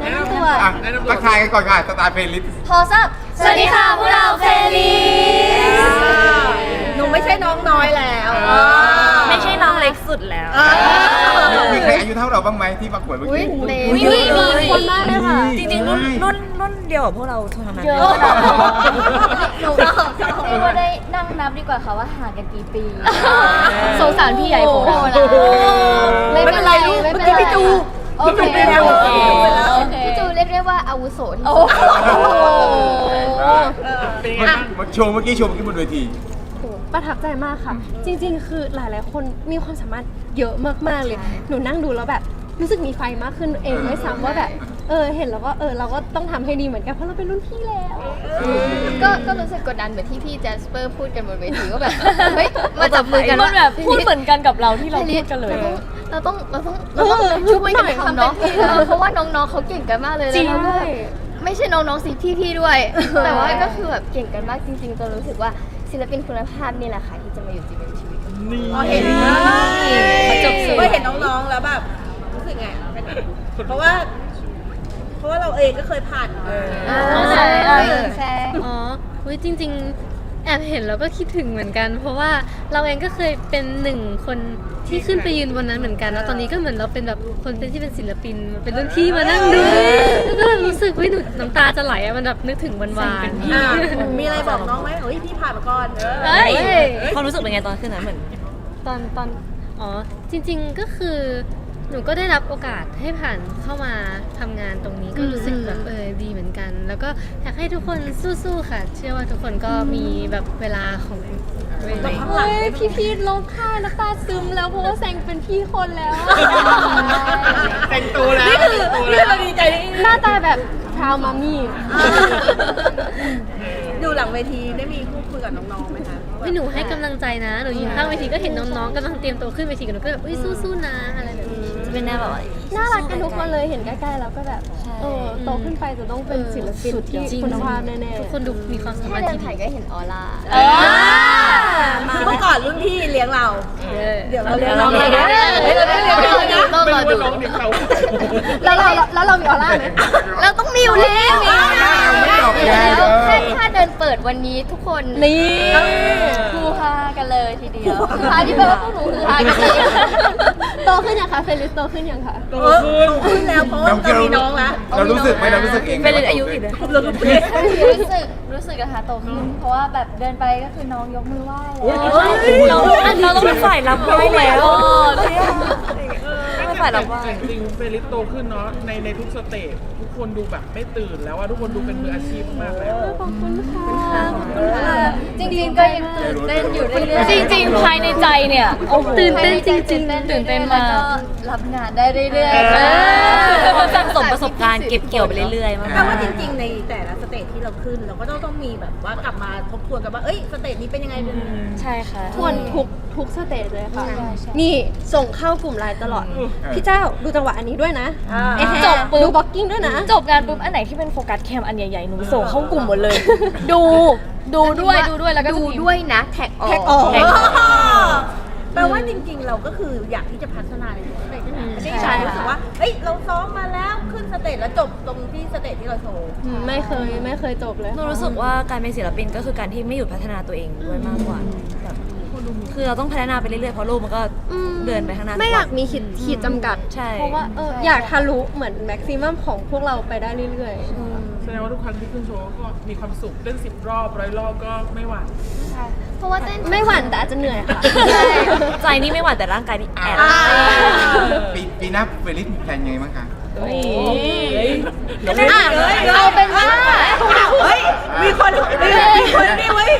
แนะนำตัว อะทักทายกันก่อนค่ะสตาร์เพลย์ลิสต์พอซับสวัสดีค่ะพวกเราเฟลีหนูไม่ใช่น้องน้อยแล้วไม่ใช่น้องเล็กสุดแล้วมีใครอายุเท่าเราบ้างไหมที่ประกวดเมื่ออุ้ยกี้เต็มอุ๊ยมีคนมากเลยค่ะ จริงๆรุ่นรุ่นรุ่นเดียวกับพวกเราเท่านั้นเยอะ หนูก็เรียกว่าได้ นั่งนับดีกว่าค่ะว่าห่างกันกี่ปี สงสารพี่ใหญ่ของเรานะไม่เป็นไรลูกไม่เป็นไรพี่จูโอเคพี่จูไปแล้วโอเคโอเคพี่จูเรียกได้ว่าอาวุโสที่สุดมาโชว์เมื่อกี้โชว์เมื่อกี้บนเวทีโอ้ประทับใจมากค่ะ จริง ๆ คือหลาย ๆ คนมีความสามารถเยอะมาก ๆ เลย หนูนั่งดูแล้วแบบ รู้สึกมีไฟมากขึ้นเองด้วยซ้ำว่าแบบเออเห็นแล้วก็เออเราก็ต้องทำให้ดีเหมือนกันเพราะเราเป็นรุ่นพี่แล้ว ก็ก็รู้สึกกดดันเหมือนที่พี่แจสเปอร์พูดกันบนเวทีว่าแบบเฮ้ยมาจับมือกันมันแบบพูดเหมือนกันกับเราที่เราพูดกันเลย เราต้องเราต้องเราต้องช่วยกันทำเนาะเพราะว่าน้องๆเขาเก่งกันมากเลยจริงแล้วก็แบบไม่ใช่น้องๆสิพี่ๆด้วย แต่ว่าก็คือแบบเก่งกันมากจริงๆจนรู้สึกว่าศิลปินคุณภาพนี่แหละค่ะที่จะมาอยู่จริงในชีวิตพอเห็นเขาจบสูงเมื่อเห็นน้องๆแล้วแบบ รู้สึกไง เพราะว่า เพราะว่าเราเองก็เคยผ่านมาอ่าใช่ใช่ใช่อ๋อเฮ้ยจริง ๆ แอบเห็นแล้วก็คิดถึงเหมือนกัน เพราะว่าเราเองก็เคยเป็นหนึ่งคนที่ขึ้นไปยืนบนนั้นเหมือนกัน แล้วตอนนี้ก็เหมือนเราเป็นแบบคนเป็นที่เป็นศิลปิน เป็นรุ่นพี่มานั่งดูแล้วก็แบบรู้สึกว่าหนูน้ำตาจะไหลอะมันแบบนึกถึงวันวานอะมีอะไรบอกน้องไหมเฮ้ยพี่ผ่านมาก่อนเออ เฮ้ยความรู้สึกเป็นไงตอนขึ้นนั้นเหมือน ตอนตอนอ๋อจริง ๆก็คือ หนูก็ได้รับโอกาสให้ผ่านเข้ามาทำงานตรงนี้ก็รู้สึกแบบเออดีเหมือนกัน แล้วก็อยากให้ทุกคนสู้ๆค่ะ เชื่อว่าทุกคนก็มีแบบเวลาของตัวเองข้างหลังเฮ้ยพี่พีทร้องไห้น้ำตาซึมแล้วเพราะว่าแซงเป็นพี่คนแล้วแต่งตัวแล้วนี่คือนี่เราดีใจที่หน้าตาแบบพราวมามี่ ดูหลังเวทีได้มีพูดคุยกับน้องๆไหมคะไม่หนูให้กำลังใจนะ หนูยืนข้างเวทีก็เห็นน้องๆกำลังเตรียมตัวขึ้นเวทีกันหนูก็แบบอุ้ยสู้ๆนะอะไรแบบนี้จะ เป็นแนวแบบว่า น่ารักกันทุกคนเลยเห็นใกล้ๆแล้วก็แบบเออโตขึ้นไปจะต้องเป็นศิลปินที่จริงคุณภาพแน่ทุกคนดูมีความสาแค่มารถเดินที่ดีผ่านก็เห็นออร่าคือเมื่อก่อนรุ่นพี่เลี้ยงเรา เดี๋ยวเราเลี้ยงน้องเฮ้เลยยเฮ้ยนะเราต้องเรียนเราต้องรอดูๆแล้วเราแล้วเรามีออร่าไหมเราต้องมีอยู่แล้วไม่ตอบไงแล้วเออ แค่ถ้าเดินเปิดวันนี้ทุกคนนี่ฮือฮากันเลยทีเดียวฮือฮาที่แปลว่าพวกหนูฮือฮากัน โตขึ้นยังคะเฟลิสโตขึ้นยังคะเออโตขึ้นแล้วเพราะว่าเรามีน้องแล้วเรารู้สึกไหมเรารู้สึกเองเป็นอายุอีกเลยเรารู้สึกรู้สึกรู้สึกอะค่ะโตขึ้นเพราะว่าแบบเดินไปก็คือน้องยกมือไหว้แล้วเราเราต้องเป็นฝ่ายรับไหว้แล้ว เป็นฝ่ายรับไหว้แต่จริงๆเฟลิสโตขึ้นเนาะในในทุกสเตจทุกคนดูแบบไม่ตื่นแล้วว่าทุกคนดูเป็นมืออาชีพมากแล้วขอบคุณค่ะจริงๆก็ยังตื่นเต้นอยู่เรื่อยๆจริงๆภายในใจเนี่ยโอ้โหตื่นเต้นจริงตื่นๆเต้นตื่นเต้นมาก แล้ว รับงานได้เรื่อยเออๆสั่งสมประสบการณ์เก็บเกี่ยวไปเรื่อยๆมากแต่ว่าจริงๆ ในแต่ละสเตจที่เราขึ้น เราก็ต้องต้องมีแบบว่ากลับมาทบทวนกันว่า เอ้ยสเตจนี้เป็นยังไงเป็นยังไง ใช่ค่ะ ทวนทุกทุกสเตจเลยค่ะนี่ส่งเข้ากลุ่มไลน์ตลอด พี่เจ้าดูจังหวะอันนี้ด้วยนะอ่า เอ๊ะจบปุ๊บ ดูบล็อกกิ้งด้วยนะ จบงานปุ๊บอันไหนที่เป็นโฟกัสแคมอันใหญ่ๆหนูส่งเข้ากลุ่มหมดเลย ดู ดูด้วยดูด้วยแล้วก็จะดูพิมพ์ด้วยนะ แท็กออก แท็กออก แท็ก แปลว่าจริงๆ เราก็คืออยากที่จะพัฒนาในทุกสเตจใช่ไหมไม่ได้ใช่รู้สึกว่าเอ้ยเราซ้อมมาแล้วขึ้นสเตจแล้วจบตรงที่สเตจที่เราโชว์อืมไม่เคยไม่เคยจบเลยหนูรู้สึกว่าการเป็นศิลปินก็คือการที่ไม่หยุดพัฒนาตัวเองด้วยมากกว่าแบบคือเราต้องพัฒนาไปเรื่อยๆเพราะโลกมันก็อืมเดินไปข้างหน้าไม่อยากทุวันมีขีดขีดจำกัด ใช่เพราะว่าเอออยากทะลุเหมือนแม็กซิมัมของพวกเราไปได้เรื่อย แสดงว่าทุกครั้งที่ขึ้นโชว์ก็มีความสุขเล่นสิบรอบร้อยรอบก็ไม่หวั่นเพราะว่าเต้นๆไม่หวั่นแต่อาจจะเหนื่อยค่ะ ใจนี่ไม่หวั่นแต่ร่างกายนี่แอบปีปีหน้าเฟลิสมีแพลนยังไงบ้างคะอะเอาเป็นว่า เฮ้ย มีคนมีมีคนนี่เว้ย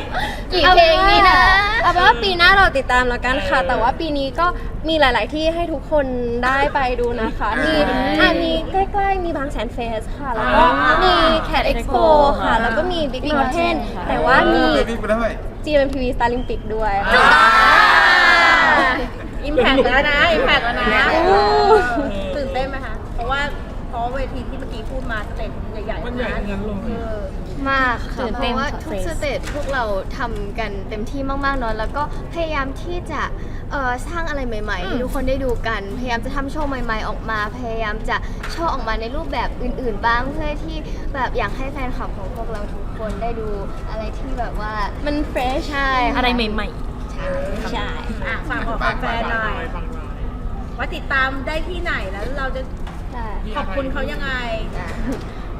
กี่เพลงนี้นะ เอาเป็นว่าปีหน้าเรา ติดตามแล้วกันค่ะ แต่ว่าปีนี้ก็มีหลาย ๆ ที่ให้ทุกคนได้ไปดูนะคะ มีอะมีใกล้ ๆ มีบางแสนเฟสค่ะ แล้วก็มี Cat Expo ค่ะ แล้วก็มี Big Mountain แต่ว่ามีเฟลิสไปด้วย GMTV Starlympic ด้วยค่ะอิมแพกแล้วนะอิมแพกแล้วนะตื่นเต้นไหมคะ เพราะว่า พอะเวทีที่เมื่อกี้พูดมาสเตจใหญ่ๆมันใหญ่ทั้งนั้นเลย เออมากค่ะตื่นเพเต้นราะว่าค่ะทุก Face สเตจพวกเราทำกันเต็มที่มากๆเนอะแล้วก็พยายามที่จะเอ่อสร้างอะไรใหม่ๆให้ทุกคนได้ดูกัน พยายามจะทำโชว์ใหม่ ๆ ออกมา พยายามจะโชว์ออกมาในรูปแบบอื่น ๆ บ้างเพื่อที่แบบอยากให้แฟนคลับของพวกเราทุกคนได้ดูอะไรที่แบบว่ามันเฟรชใช่อะไรใหม่ใช่ อะฝากบอกแฟนๆหน่อยฟังหน่อยว่าติดตามได้ที่ไหนแล้วเราจะ ใช่ขอบคุณเขายังไง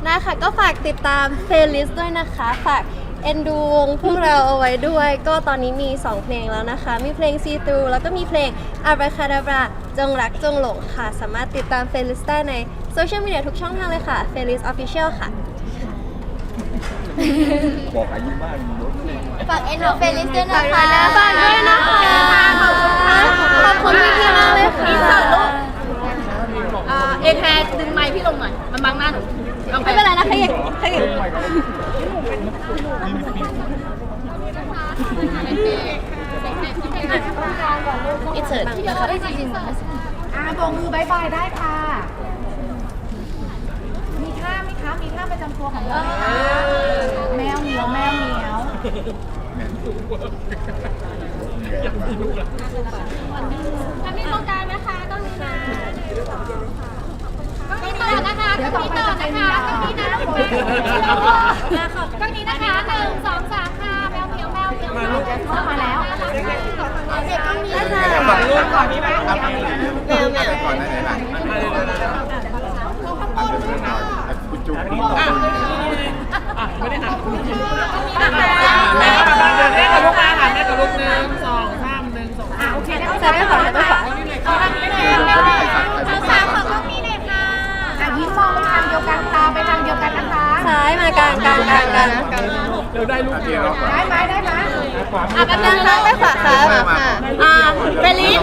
ได้ค่ะก็ฝากติดตามเพลย์ลิสต์ด้วยนะคะ ฝากเอ็นดูวงพวกเราเอาไว้ด้วย ก็ตอนนี้มี 2 เพลงแล้วนะคะ มีเพลง See Through แล้วก็มีเพลง Abracadabra จงรักจงหลงค่ะ สามารถติดตามเพลย์ลิสต์ได้ในโซเชียลมีเดียทุกช่องทางเลยค่ะ p l a y l i s t Official ค่ะ บอกอายุบ้านฝากเอ็นดูเฟลิสด้วยนะคะฝากด้วยนะคะ ขอบคุณค่ะ ขอบคุณพี่ๆมากเลยค่ะ อินเสิร์ตลูกอ่า เอแคร์ดึงไมค์พี่ลงหน่อย มันบังหน้าหนูอาไม่เป็นไรนะขยิบขยิบอินเสิร์ตนะคะจริงๆอ่าโบกมือบายบายได้ค่ะ มีท่าไหมคะ มีท่าประจำตัวของเราไหมคะแมวเหมียวแมวเหมียวเดี๋ยวต่อไปจะ เป็นอ่าก็นี้นะคะหนึ่งสองสามค่ะแมวเหมียวแมวเหมียวมาลูกเข้ามาแล้วเด็กก็มีฝั่งลูกก่อนนี้ไหมแมวแมวก่อนได้ไหนล่ะคุณจุ๊บ อะอะไม่ได้หันแม่กับลูกแม่กับลูกมาหันแม่กับลูกหนึ่งสองสามหนึ่งสองสาม โอเคได้ ใส่ไม่ขวาใส่ไม่ขวา สามของตรงนี้เลยค่ะอะยิ้มมองไปทางเดียวกันตาไปทางเดียวกันนะคะ ซ้ายมากลางกลางกลางกลาง เดี๋ยวได้ลูกเดียว ได้ไหมได้ไหม ขวามื อะอแป๊บนึงนะไปขวาครับอะเฟลิส